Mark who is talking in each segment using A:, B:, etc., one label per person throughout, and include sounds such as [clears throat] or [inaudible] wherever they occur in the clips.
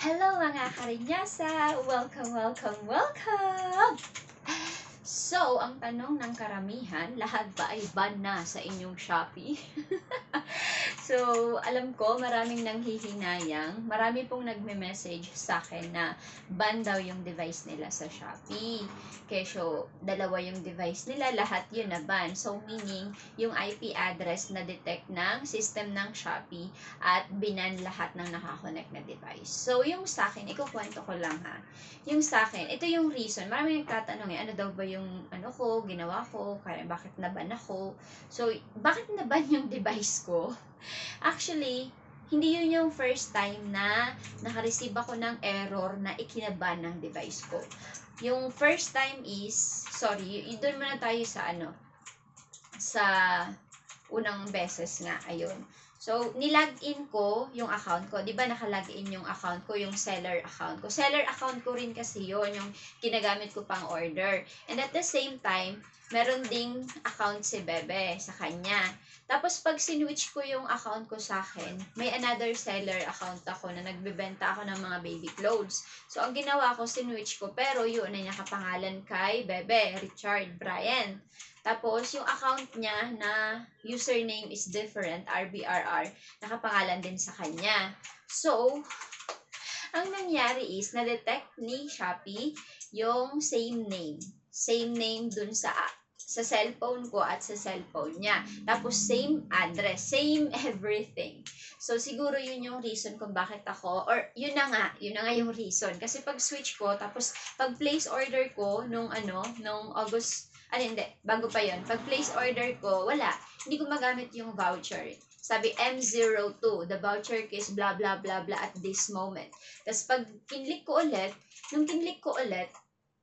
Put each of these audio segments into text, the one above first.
A: Hello mga karinyasa! Welcome, welcome, welcome! So, ang tanong ng karamihan, lahat ba ay ban na sa inyong Shopee? [laughs] so, alam ko, maraming nanghihinayang. Marami pong nagme-message sa akin na ban daw yung device nila sa Shopee. Kesyo, dalawa yung device nila, lahat yun na ban. So, meaning, yung IP address na detect ng system ng Shopee at binan lahat ng nakakonect na device. So, yung sa akin, ikukwento ko lang ha. Yung sa akin, ito yung reason. Marami nagtatanong eh, ano daw ba yung ano ko, ginawa ko, kaya bakit naban ako. So, bakit naban yung [laughs] device ko? Actually, hindi yun yung first time na nakareceive ako ng error na ikinaban ng device ko. Yung first time is, sorry, doon muna tayo sa ano, sa unang beses nga, ayun. So, nilagin ko yung account ko. Di ba nakalagin yung account ko, yung seller account ko. Seller account ko rin kasi yon yung ginagamit ko pang order. And at the same time, meron ding account si Bebe sa kanya. Tapos pag sinwitch ko yung account ko sa akin, may another seller account ako na nagbebenta ako ng mga baby clothes. So, ang ginawa ko, sinwitch ko, pero yun ay nakapangalan kay Bebe, Richard, Brian. Tapos, yung account niya na username is different, RBRR, nakapangalan din sa kanya. So, ang nangyari is, na-detect ni Shopee yung same name. Same name dun sa sa cellphone ko at sa cellphone niya. Tapos, same address, same [laughs] everything. So, siguro yun yung reason kung bakit ako, or yun na nga, yun na nga yung reason. Kasi pag switch ko, tapos pag place order ko nung ano, nung August, ano hindi, bago pa yon Pag place order ko, wala. Hindi ko magamit yung voucher. Sabi M02, the voucher is blah blah blah blah at this moment. Tapos pag kinlik ko ulit, nung kinlik ko ulit,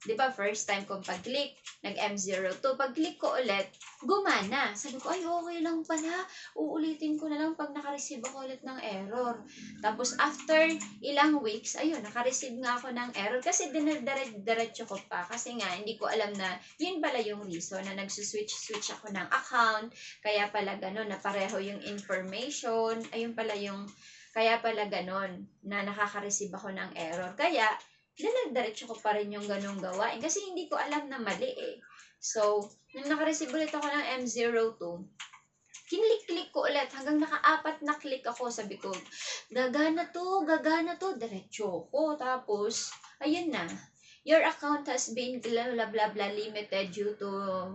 A: di ba first time kong pag-click, nag-M02, pag-click ko ulit, gumana. Sabi ko, ay okay lang pala, uulitin ko na lang pag nakareceive ako ulit ng error. Tapos after ilang weeks, ayun, nakareceive nga ako ng error kasi dinadiretso ko pa. Kasi nga, hindi ko alam na yun pala yung reason na nagsuswitch-switch ako ng account. Kaya pala ganun, na pareho yung information. Ayun pala yung, kaya pala ganun, na nakaka-receive ako ng error. Kaya, dinadiretso ko pa rin yung ganung gawain. Kasi hindi ko alam na mali eh. So, nung nakareceive ulit ako ng M02, kinlik-click ko ulit hanggang nakaapat na click ako. Sabi ko, gagana to, gagana to. Diretso ko. Tapos, ayun na. Your account has been blah blah blah, blah limited due to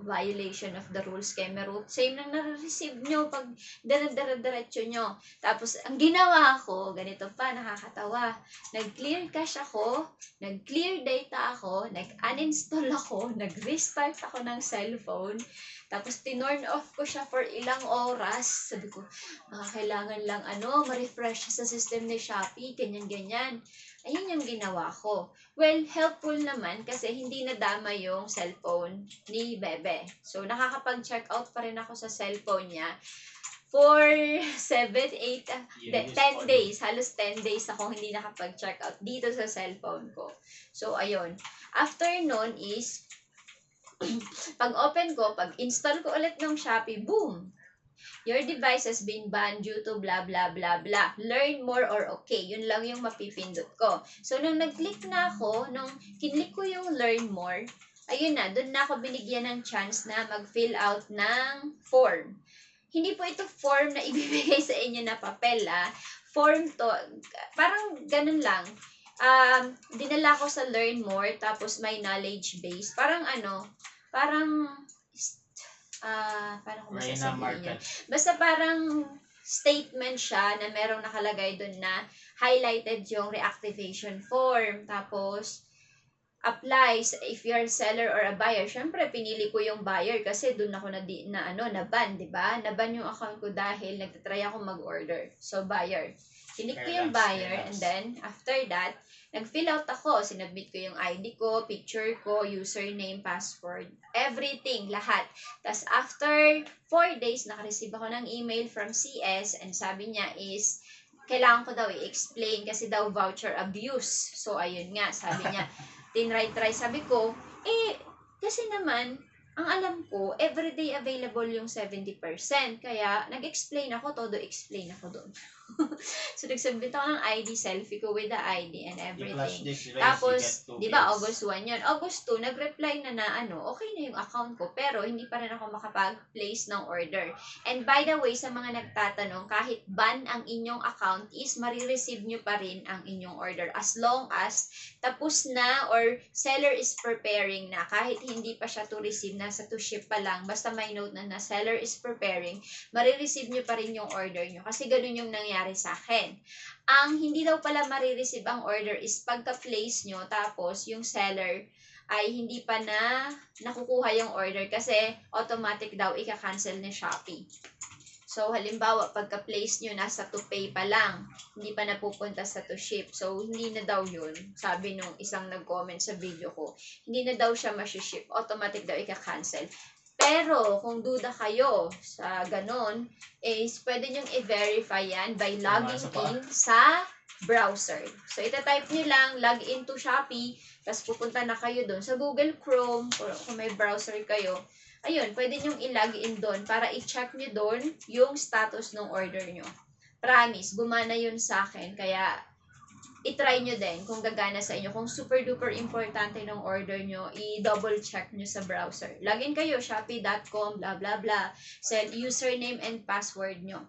A: violation of the rules scammer rule. Same lang na-receive nyo pag dire-dire-diretso nyo. Tapos, ang ginawa ko, ganito pa, nakakatawa. Nag-clear cache ako, nag-clear data ako, nag-uninstall ako, nag-restart ako ng cellphone. Tapos, tinorn off ko siya for ilang oras. Sabi ko, baka kailangan lang, ano, ma-refresh sa system ni Shopee, ganyan-ganyan. Ayun yung ginawa ko. Well, helpful naman kasi hindi nadama yung cellphone ni Bebe. So, nakakapag-check out pa rin ako sa cellphone niya for [laughs] 7, 8, ah, de- 10 days. Halos 10 days ako hindi nakapag-check out dito sa cellphone ko. So, ayun. After nun is, [clears throat] pag open ko, pag install ko ulit ng Shopee, boom! Your device has been banned due to blah blah blah blah. Learn more or okay. Yun lang yung mapipindot ko. So, nung nag-click na ako, nung kinlik ko yung learn more, ayun na, doon na ako binigyan ng chance na mag-fill out ng form. Hindi po ito form na [laughs] ibibigay sa inyo na papel, ah. Form to, parang ganun lang. Um, dinala ko sa learn more, tapos may knowledge base. Parang ano, parang, ah, paano ko
B: May
A: masasabihin? Basta parang statement siya na merong nakalagay doon na highlighted yung reactivation form. Tapos, applies if you're a seller or a buyer. Syempre, pinili ko yung buyer kasi doon ako na, di, na ano, na-ban, di ba? Na-ban yung account ko dahil nagtatry ako mag-order. So, buyer. Kinik ko yung buyer and then, after that, nag-fill out ako. Sinubmit ko yung ID ko, picture ko, username, password, everything, lahat. Tapos, after 4 days, nakareceive ako ng email from CS and sabi niya is, kailangan ko daw i-explain kasi daw voucher abuse. So, ayun nga, sabi niya, [laughs] tinry-try. Sabi ko, eh, kasi naman, ang alam ko, everyday available yung 70%. Kaya, nag-explain ako, todo explain ako doon. [laughs] so, nagsubmit ako ng ID, selfie ko with the ID and everything. Tapos,
B: you get 2
A: di ba. August 1 yun. August 2, nag-reply na na, ano, okay na yung account ko, pero hindi pa rin ako makapag-place ng order. And by the way, sa mga nagtatanong, kahit ban ang inyong account is marireceive nyo pa rin ang inyong order as long as tapos na or seller is preparing na kahit hindi pa siya to receive, nasa to ship pa lang, basta may note na na seller is preparing, marireceive nyo pa rin yung order nyo. Kasi ganun yung nangyari sa akin. Ang hindi daw pala marireceive ang order is pagka-place nyo, tapos yung seller ay hindi pa na nakukuha yung order kasi automatic daw ika-cancel ni Shopee. So, halimbawa, pagka-place nyo, nasa to pay pa lang. Hindi pa napupunta sa to ship. So, hindi na daw yun. Sabi nung isang nag-comment sa video ko, hindi na daw siya ship Automatic daw ika-cancel. Pero, kung duda kayo sa ganon, is pwede nyong i-verify yan by logging in sa browser. So, itatype nyo lang, log into Shopee, tapos pupunta na kayo doon sa Google Chrome, or kung may browser kayo, ayun, pwede nyong i-log in doon para i-check nyo doon yung status ng order nyo. Promise, gumana yun sa akin. Kaya, i-try nyo din kung gagana sa inyo. Kung super duper importante ng order nyo, i-double check nyo sa browser. Login kayo, shopee.com, blah blah blah. Set username and password nyo.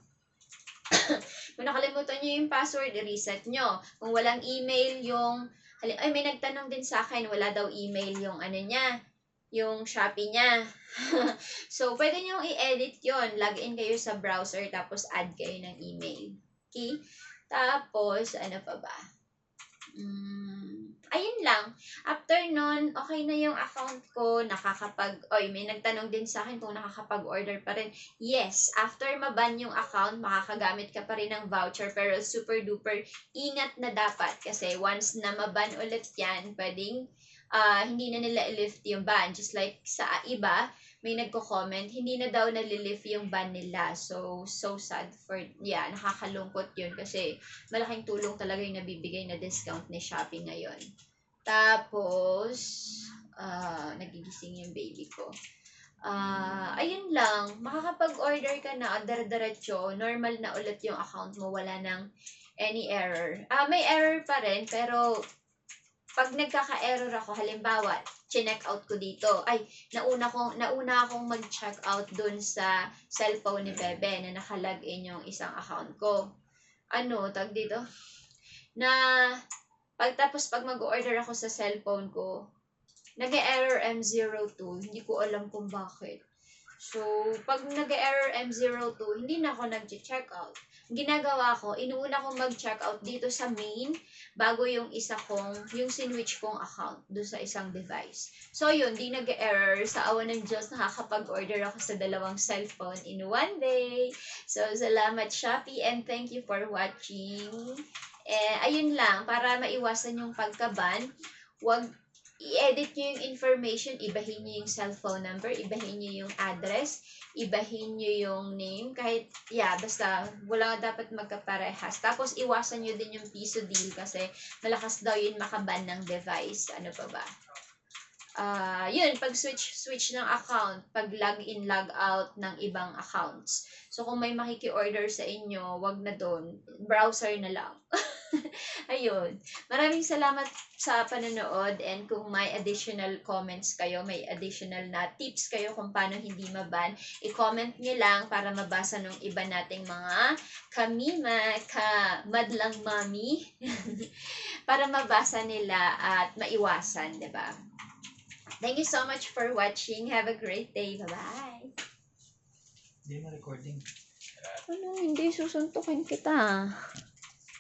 A: [coughs] kung nakalimutan nyo yung password, i-reset nyo. Kung walang email yung, ay may nagtanong din sa akin, wala daw email yung ano niya, yung Shopee niya. [laughs] so, pwede nyo i-edit yon Login kayo sa browser, tapos add kayo ng email. Okay? Tapos, ano pa ba? Mm, ayun lang. After nun, okay na yung account ko, nakakapag, oy, may nagtanong din sa akin kung nakakapag-order pa rin. Yes, after maban yung account, makakagamit ka pa rin ng voucher, pero super duper ingat na dapat. Kasi once na maban ulit yan, pwedeng ah, hindi na nila i-lift yung ban. Just like sa iba, may nagko-comment, hindi na daw nalilift yung ban nila. So, so sad for, yeah, nakakalungkot yun kasi malaking tulong talaga yung nabibigay na discount ni Shopee ngayon. Tapos, ah, nagigising yung baby ko. Ah, ayun lang, makakapag-order ka na, dire-diretso, normal na ulit yung account mo, wala nang any error. Ah, may error pa rin, pero pag nagkaka-error ako, halimbawa, chinek out ko dito, ay, nauna kong, nauna akong mag-check out dun sa cellphone ni Bebe na nakalog in yung isang account ko. Ano, tag dito? Na, pagtapos pag mag-order ako sa cellphone ko, nag-error M02, hindi ko alam kung bakit. So, pag nag-error M02, hindi na ako nag-check out. Ang ginagawa ko, inuuna kong mag-check out dito sa main bago yung isa kong, yung sinwitch kong account do sa isang device. So, yun, di nag-error. Sa awan ng Diyos, nakakapag-order ako sa dalawang cellphone in one day. So, salamat Shopee and thank you for watching. Eh, ayun lang, para maiwasan yung pagkaban, wag i-edit nyo yung information, ibahin nyo yung cellphone number, ibahin nyo yung address, ibahin nyo yung name, kahit, yeah, basta, wala dapat magkaparehas. Tapos, iwasan nyo din yung piso deal kasi malakas daw yun makaban ng device. Ano pa ba? Ah, yun, pag switch switch ng account, pag log in, log out ng ibang accounts. So, kung may makiki-order sa inyo, wag na doon. Browser na lang. [laughs] Ayun. Maraming salamat sa panonood and kung may additional comments kayo, may additional na tips kayo kung paano hindi maban, i-comment nyo lang para mabasa ng iba nating mga kamima, ka madlang mami, [laughs] para mabasa nila at maiwasan, 'di ba? Thank you so much for watching. Have a great day. Bye-bye.
B: Hindi mo recording.
A: Ano, hindi susuntukin kita.